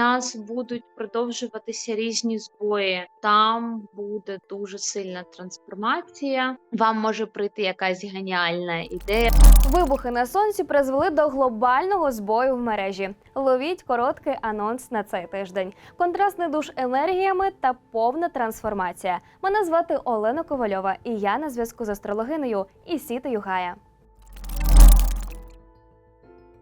нас будуть продовжуватися різні збої. Там буде дуже сильна трансформація. Вам може прийти якась геніальна ідея. Вибухи на сонці призвели до глобального збою в мережі. Ловіть короткий анонс на цей тиждень. Контрастний душ енергіями та повна трансформація. Мене звати Олена Ковальова, і я на зв'язку з астрологинею Ісіти Югая.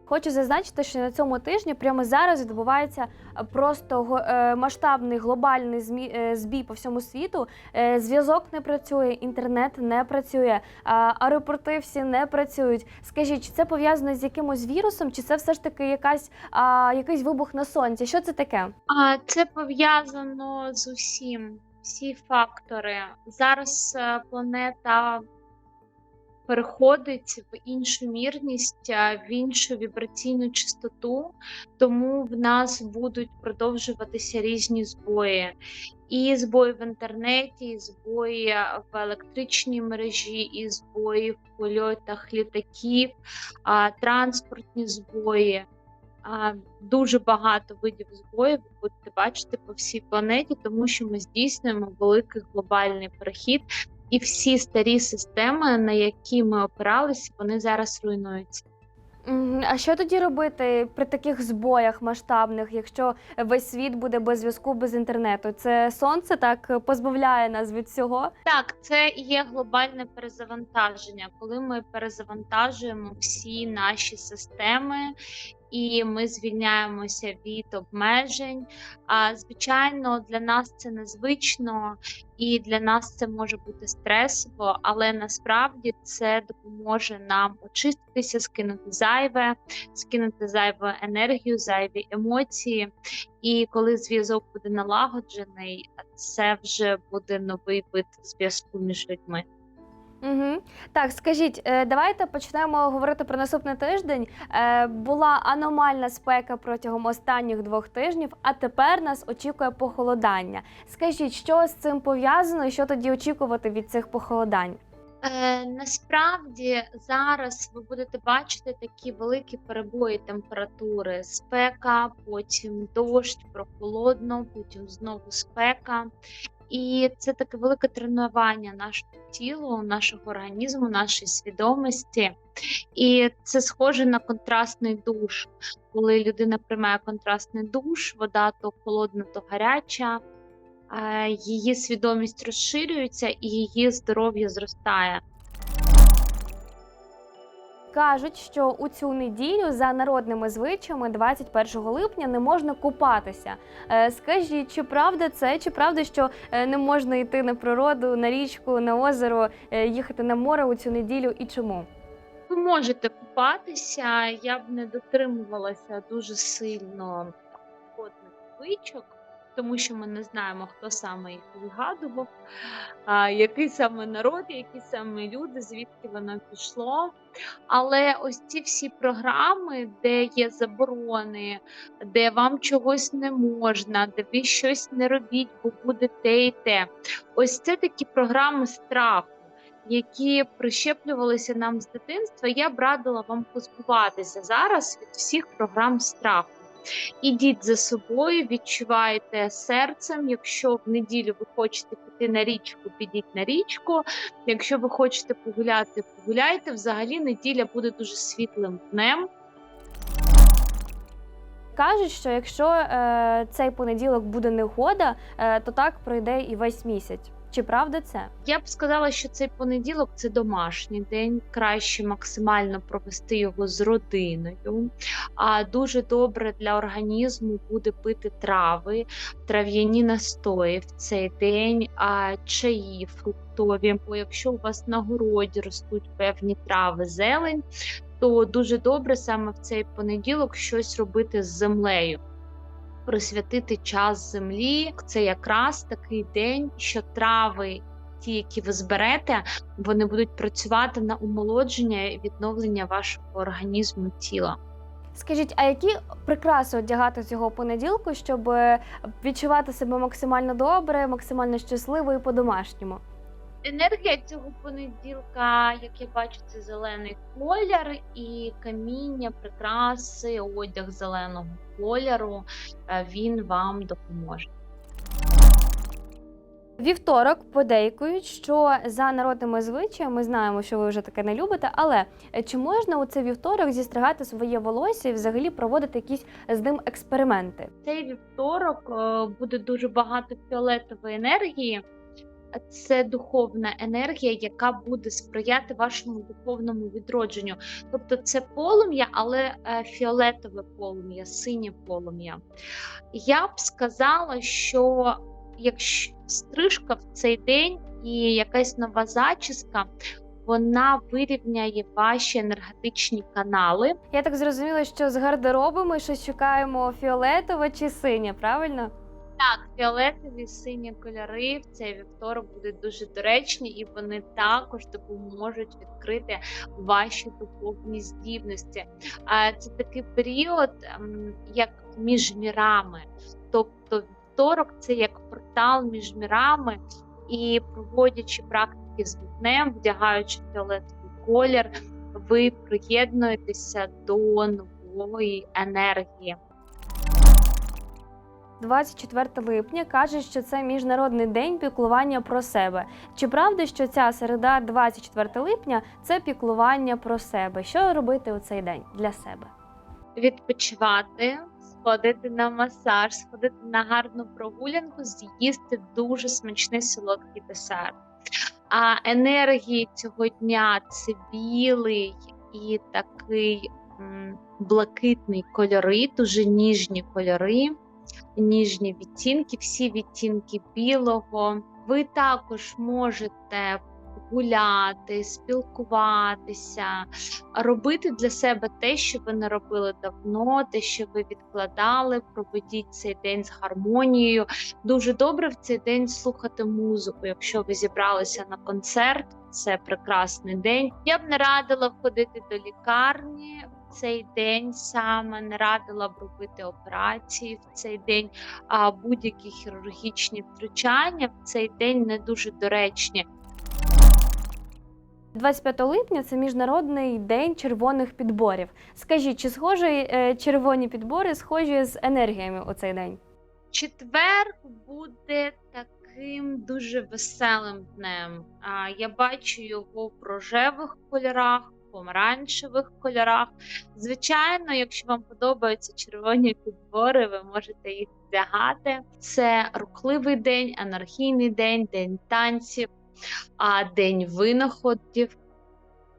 Хочу зазначити, що на цьому тижні прямо зараз відбувається е, просто е, масштабний глобальний е, збій по всьому світу. Зв'язок не працює, інтернет не працює, аеропорти всі не працюють. Скажіть, чи це пов'язано з якимось вірусом, чи це все ж таки якась якийсь вибух на сонці? Що це таке? А це пов'язано з усім. Всі фактори. Зараз планета переходить в іншу мірність, в іншу вібраційну частоту, тому в нас будуть продовжуватися різні збої. І збої в інтернеті, і збої в електричній мережі, і збої в польотах літаків, транспортні збої. Дуже багато видів збоїв ви будете бачити по всій планеті, тому що ми здійснюємо великий глобальний перехід, і всі старі системи, на які ми опиралися, вони зараз руйнуються. А що тоді робити при таких збоях масштабних, якщо весь світ буде без зв'язку, без інтернету? Це сонце так позбавляє нас від цього? Так, це є глобальне перезавантаження, коли ми перезавантажуємо всі наші системи. І ми звільняємося від обмежень. А звичайно, для нас це незвично, і для нас це може бути стресово, але насправді це допоможе нам очиститися, скинути зайве, скинути зайву енергію, зайві емоції. І коли зв'язок буде налагоджений, це вже буде новий вид зв'язку між людьми. Угу. Так, скажіть, е, давайте почнемо говорити про наступний тиждень. Е, Була аномальна спека протягом останніх двох тижнів, а тепер нас очікує похолодання. Скажіть, що з цим пов'язано і що тоді очікувати від цих похолодань? Е, насправді зараз ви будете бачити такі великі перебої температури: спека, потім дощ, прохолодно, потім знову спека. І це таке велике тренування нашого тіла, нашого організму, нашої свідомості. І це схоже на контрастний душ. Коли людина приймає контрастний душ, вода то холодна, то гаряча, е, її свідомість розширюється і її здоров'я зростає. Кажуть, що у цю неділю за народними звичаями 21 липня не можна купатися. Е, Скажіть, чи правда це, чи правда, що е, не можна йти на природу, на річку, на озеро, е, їхати на море у цю неділю і чому? Ви можете купатися, я б не дотримувалася дуже сильно водних звичок, тому що ми не знаємо, хто саме їх вигадував, який саме народ, які саме люди, звідки воно пішло. Але ось ці всі програми, де є заборони, де вам чогось не можна, де ви щось не робіть, бо буде те і те. Ось це такі програми страху які прищеплювалися нам з дитинства, я б радила вам позбуватися зараз від всіх програм страху. Ідіть за собою, відчувайте серцем. Якщо в неділю ви хочете піти на річку, підіть на річку. Якщо ви хочете погуляти, погуляйте. Взагалі неділя буде дуже світлим днем. Кажуть, що якщо е, цей понеділок буде негода, е, то так пройде і весь місяць. Чи правда це? Я б сказала, що цей понеділок це домашній день. Краще максимально провести його з родиною. А дуже добре для організму буде пити трави, трав'яні настої в цей день, а чаї фруктові. Бо якщо у вас на городі ростуть певні трави, зелень, то дуже добре саме в цей понеділок щось робити з землею присвятити час землі. Це якраз такий день, що трави, ті, які ви зберете, вони будуть працювати на умолодження і відновлення вашого організму тіла. Скажіть, а які прикраси одягати цього понеділку, щоб е, відчувати себе максимально добре, максимально щасливо і по-домашньому? Енергія цього понеділка, як я бачу, це зелений колір і каміння, прикраси, одяг зеленого кольору е, він вам допоможе. Вівторок подейкують, що за народними звичаями ми знаємо, що ви вже таке не любите, але е, чи можна у цей вівторок зістригати своє волосся і взагалі проводити якісь з ним експерименти? Цей вівторок е, буде дуже багато фіолетової енергії. Це духовна енергія, яка буде сприяти вашому духовному відродженню. Тобто це полум'я, але е, фіолетове полум'я, синє полум'я. Я б сказала, що якщо стрижка в цей день і якась нова зачіска, вона вирівняє ваші енергетичні канали. Я так зрозуміла, що з гардеробу ми щось шукаємо фіолетове чи синє, правильно? Так, фіолетові сині кольори в цей вівторок будуть дуже доречні, і вони також допоможуть відкрити ваші духовні здібності. Це такий період, ем, як між мірами. Тобто вівторок це як портал між мірами, і проводячи практики з вогнем, вдягаючи фіолетовий колір, ви приєднуєтеся до нової енергії. 24 липня каже, що це міжнародний день піклування про себе. Чи правда, що ця середа, 24 липня, це піклування про себе? Що робити у цей день для себе? відпочивати, сходити на масаж, сходити на гарну прогулянку, з'їсти дуже смачний солодкий десерт. А енергії цього дня це білий і такий блакитний кольори, дуже ніжні кольори, ніжні відтінки, всі відтінки білого. Ви також можете гуляти, спілкуватися, робити для себе те, що ви не робили давно, те, що ви відкладали, проведіть цей день з гармонією. Дуже добре в цей день слухати музику. Якщо ви зібралися на концерт, це прекрасний день. Я б не радила входити до лікарні. Цей день саме не радила б робити операції в цей день, а будь-які хірургічні втручання в цей день не дуже доречні. 25 липня це міжнародний день червоних підборів. Скажіть, чи схожі е, червоні підбори схожі з енергіями у цей день? Четвер буде таким дуже веселим днем. Я бачу його в рожевих кольорах, помаранчевих кольорах. Звичайно, якщо вам подобаються червоні підбори, ви можете їх вдягати. Це рухливий день, анархійний день, день танців, а день винаходів.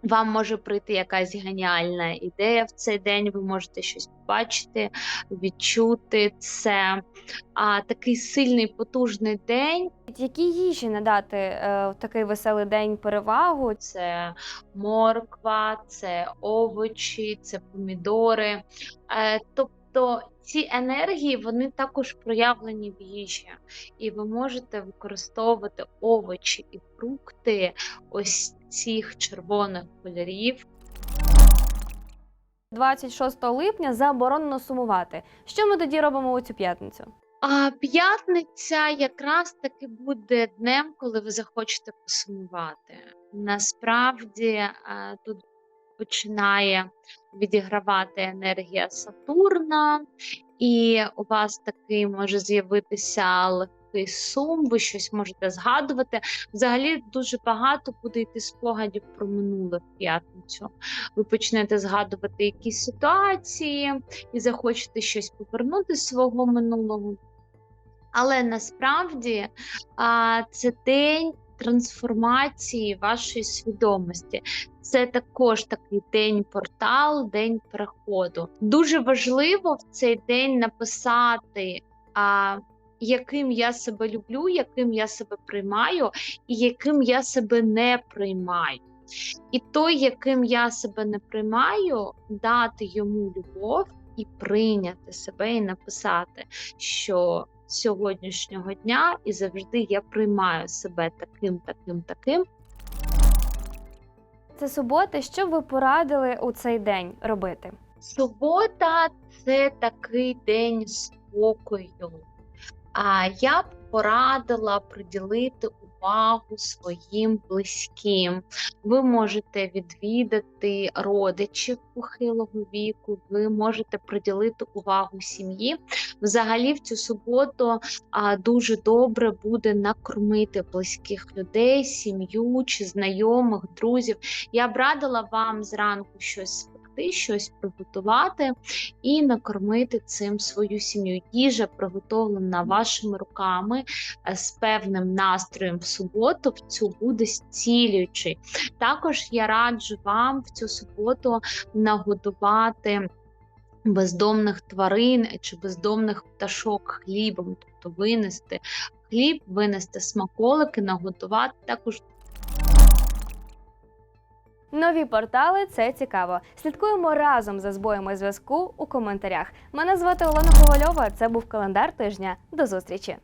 Вам може прийти якась геніальна ідея в цей день. Ви можете щось побачити, відчути. Це а, такий сильний, потужний день. Які їжі надати е, в такий веселий день перевагу? Це морква, це овочі, це помідори. Е, тобто ці енергії вони також проявлені в їжі, і ви можете використовувати овочі і фрукти ось цих червоних кольорів 26 липня заборонено сумувати. Що ми тоді робимо у цю п'ятницю? А п'ятниця якраз таки буде днем, коли ви захочете посумувати. Насправді е, тут починає відігравати енергія Сатурна, і у вас такий може з'явитися легкий сум, ви щось можете згадувати. Взагалі дуже багато буде йти спогадів про минуле п'ятницю. Ви почнете згадувати якісь ситуації і захочете щось повернути з свого минулого. Але насправді а, це день трансформації вашої свідомості. Це також такий день портал, день переходу. Дуже важливо в цей день написати, а, яким я себе люблю, яким я себе приймаю, і яким я себе не приймаю. І той, яким я себе не приймаю, дати йому любов і прийняти себе, і написати, що сьогоднішнього дня і завжди я приймаю себе таким, таким, таким. Це субота. Що б ви порадили у цей день робити? Субота це такий день спокою. А я б порадила приділити увагу своїм близьким. Ви можете відвідати родичів похилого віку, ви можете приділити увагу сім'ї. Взагалі, в цю суботу а, дуже добре буде накормити близьких людей, сім'ю чи знайомих, друзів. Я б радила вам зранку щось спекти, щось приготувати і накормити цим свою сім'ю. Їжа приготовлена вашими руками е, з певним настроєм в суботу, в цю буде зцілюючий. Також я раджу вам в цю суботу нагодувати. Бездомних тварин чи бездомних пташок хлібом, тобто винести хліб, винести смаколики, наготувати також Нові портали це цікаво. Слідкуємо разом за збоями зв'язку у коментарях. Мене звати Олена Ковальова. Це був календар тижня. До зустрічі.